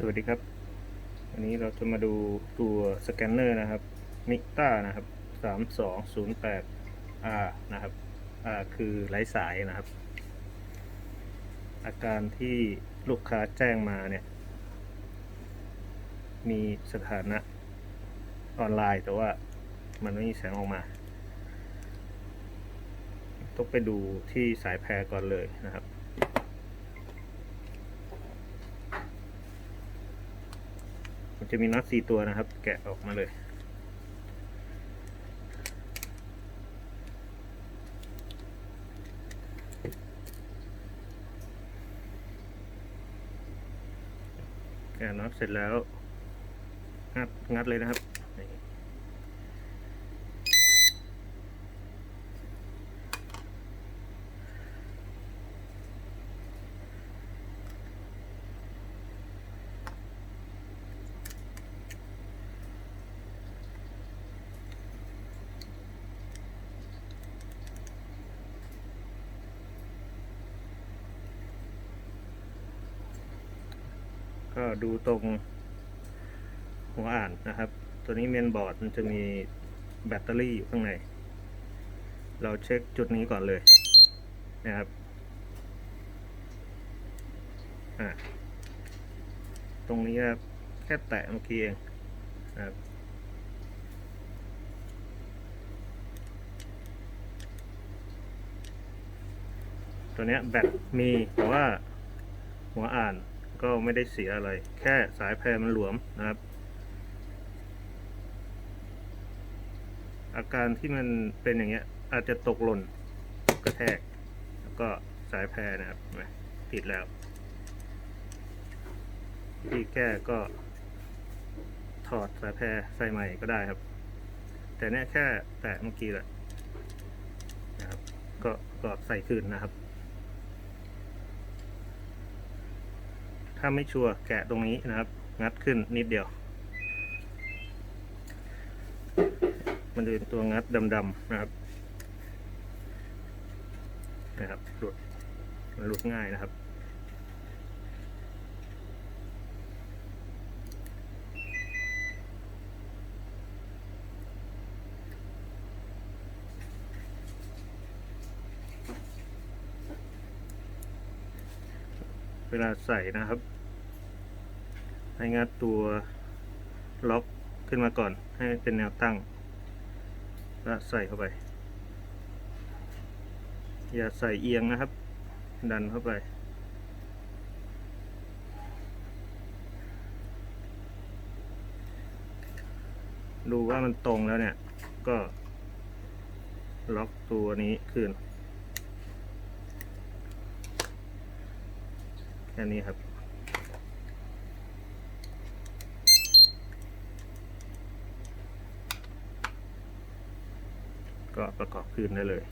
สวัสดีครับ วันนี้เราจะมาดูตัวสแกนเนอร์นะครับมิต้านะครับสามสองศูนย์แปด R นะครับ R คือไร้สายนะครับ อาการที่ลูกค้าแจ้งมาเนี่ย มีสถานะออนไลน์แต่ว่ามันไม่มีแสงออกมา ต้องไปดูที่สายแพรก่อนเลยนะครับ มันจะมีน็อตสี่ตัวนะครับ แกะออกมาเลยแกะน็อตเสร็จแล้วงัดงัดเลยนะครับนี่ ก็ดูตรงหัวอ่านนะครับ ตัวนี้เมนบอร์ดมันจะมีแบตเตอรี่อยู่ข้างใน เราเช็คจุดนี้ก่อนเลยนะครับตรงนี้ครับแค่แตะเมื่อกี้เองนะครับตัวนี้แบตมีแต่ว่าหัวอ่าน ก็ไม่ได้เสียอะไร แค่สายแพรมันหลวมนะครับ อาการที่มันเป็นอย่างเงี้ย อาจจะตกหล่นกระแทก แล้วก็สายแพรนะครับติดแล้วที่แก้ก็ถอดสายแพรใส่ใหม่ก็ได้ครับ แต่เนี้ยแค่แตะเมื่อกี้แหละนะครับ ก็ก็ใส่คืนนะครับ ถ้าไม่ชัวร์แกะตรงนี้นะครับ งัดขึ้นนิดเดียว มันจะเป็นตัวงัดดำๆนะครับนะครับหลุดมันหลุดง่ายนะครับ เวลาใส่นะครับ ให้งัดตัวล็อกขึ้นมาก่อน ให้เป็นแนวตั้ง แล้วใส่เข้าไป อย่าใส่เอียงนะครับ ดันเข้าไป ดูว่ามันตรงแล้วเนี่ย ก็ล็อกตัวนี้ขึ้น ค่นี้ครับ ก็ประกอบคืนได้เลย